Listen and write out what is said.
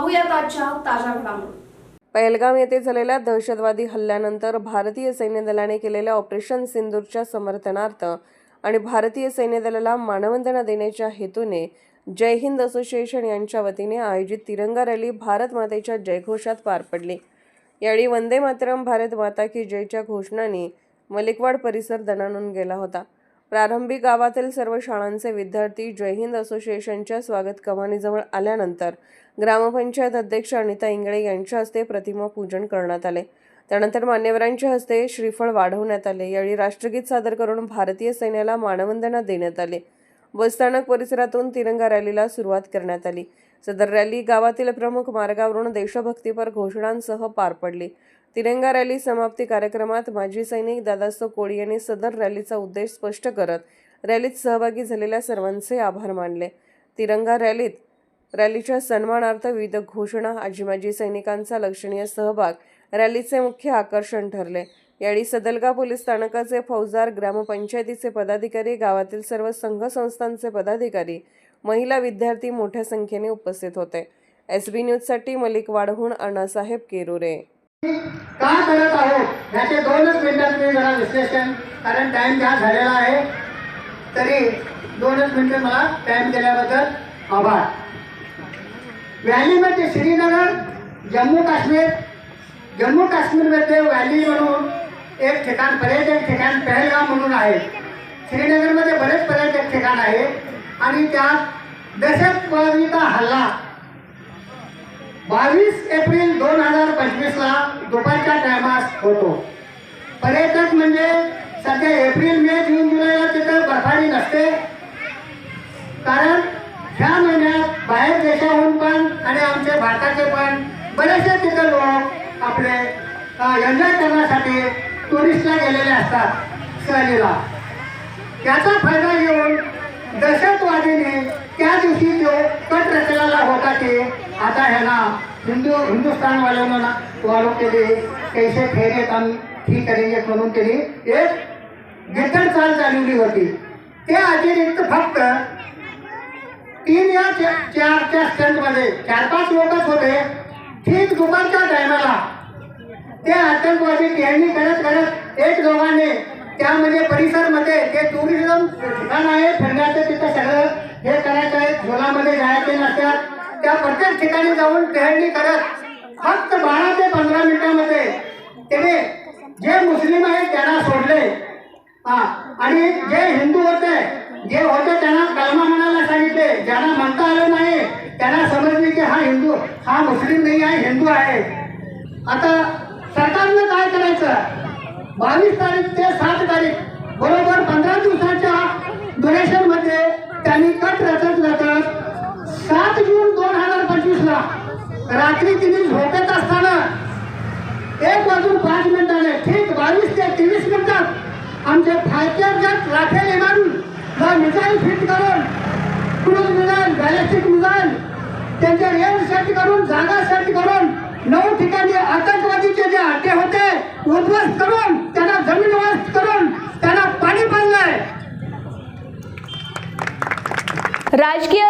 पाहूयात आजच्या ताज्या घडामोडी. पहलगाम येथे झालेल्या दहशतवादी हल्ल्यानंतर भारतीय सैन्य दलाने केलेल्या ऑपरेशन सिंदूरच्या समर्थनार्थ आणि भारतीय सैन्य दलाला मानवंदना देण्याच्या हेतूने जय हिंद असोसिएशन यांच्या वतीने आयोजित तिरंगा रॅली भारत मातेच्या जयघोषात पार पडली. यावेळी वंदे मातरम भारत माता की जयच्या घोषणाने मलिकवाड परिसर दणाणून गेला होता. प्रारंभी गावातील सर्व शाळांचे विद्यार्थी जय हिंद असोसिएशनच्या स्वागत कमानीजवळ आल्यानंतर ग्रामपंचायत अध्यक्ष अनिता इंगळे यांच्या हस्ते प्रतिमा पूजन करण्यात आले. त्यानंतर मान्यवरांच्या हस्ते श्रीफळ वाढवण्यात आले. यावेळी राष्ट्रगीत सादर करून भारतीय सैन्याला मानवंदना देण्यात आले. बसस्थानक परिसरातून तिरंगा रॅलीला सुरुवात करण्यात आली. सदर रॅली गावातील प्रमुख मार्गावरून देशभक्तीपर घोषणांसह पार पडली. तिरंगा रॅली समाप्ती कार्यक्रमात माजी सैनिक दादासो कोळी यांनी सदर रॅलीचा उद्देश स्पष्ट करत रॅलीत सहभागी झालेल्या सर्वांचे आभार मानले. तिरंगा रॅलीत रॅलीच्या सन्मानार्थ विविध घोषणा आजी माजी सैनिकांचा लक्षणीय सहभाग रॅलीचे मुख्य आकर्षण ठरले. यावेळी सदलगा पोलीस स्थानकाचे फौजदार ग्रामपंचायतीचे पदाधिकारी गावातील सर्व संघ संस्थांचे पदाधिकारी महिला विद्यार्थी मोठ्या संख्येने उपस्थित होते. एस बी न्यूजसाठी मलिक वाढहून अण्णासाहेब केरुरे. का करत आहोत? याचे दोनच मिनिटात मी जरा विश्लेषण कारण टाइम त्या झालेला आहे तरी दोनच मिनिटं मला टाइम दिल्याबद्दल आभार. व्हॅलीमध्ये श्रीनगर जम्मू काश्मीर. जम्मू काश्मीरमध्ये व्हॅली म्हणून एक ठिकाण पर्यटक ठिकाण पहलगाम म्हणून आहे. श्रीनगरमध्ये बरेच पर्यटक ठिकाण आहे. आणि त्यात दहशतवादीचा हल्ला. बावीस एप्रिल दोन हजार पंचवीसला दुपारच्या टायमास होतो. पर्यटक म्हणजे सध्या एप्रिल मे जून जुलैला तिथं बर्फाळी नसते. कारण ह्या महिन्यात बाहेर देशाहून पण आणि आमचे भारताचे पण बरेचसे तिथं लोक आपले एन्जॉय करण्यासाठी टुरिस्टला गेलेले असतात सहलीला. याचा फायदा घेऊन दहशतवादीने त्या दिवशी जो कट रचलेला होता की आता ह्याला हिंदू हिंदुस्थानवाल्यांना ना वालों के लिए कैसे फेरे काम ठीक करेंगे म्हणून त्यांनी एक गिट्टड चाल चालवली होती. ते अतिरिक्त फक्त तीन या चार चारच्या स्टँडमध्ये चार पाच लोकच होते. ठीक दुपारच्या टायमाला ते आतंकवादी टेहळणी करत करत एक दोघांनी त्यामध्ये परिसरमध्ये ते टुरिझम ठिकाण आहे फिरण्याचं तिथं सगळं हे करायचं आहे. झोलामध्ये जायचे नसतात त्या प्रत्येक ठिकाणी जाऊन टेहळणी करत फक्त बारा ते पंधरा मिनिटामध्ये त्याने जे मुस्लिम आहेत त्यांना सोडले. हा आणि जे हिंदू होते जे होते त्यांना कलमा म्हणायला सांगितले. ज्यांना म्हणता आलं नाही त्यांना समजले की हा हिंदू हा मुस्लिम नाही आहे हिंदू आहे. आता सरकारनं काय करायचं? बावीस तारीख ते सात तारीख बरोबर पंधरा दिवसाच्या duration मध्ये त्यांनी कट रचत रचत सात जून दोन हजार पंचवीस ला रात्री तिने झोपेत असताना एक वाजून पाच मिनिटाने ठीक बावीस ते तेवीस मिनिटात आमचे फायटर जेट राफेल विमानून मिसाईल फिट करून क्रूज मिसाईल बॅलिस्टिक मिसाईल त्यांचे रेल सेट करून जागा सेट करून नऊ ठिकाणी आतंकवादीचे जे अड्डे होते उद्ध्वस्त करून त्यांना जमीनवस्त करून त्यांना पाणी पाडलंय राजकीय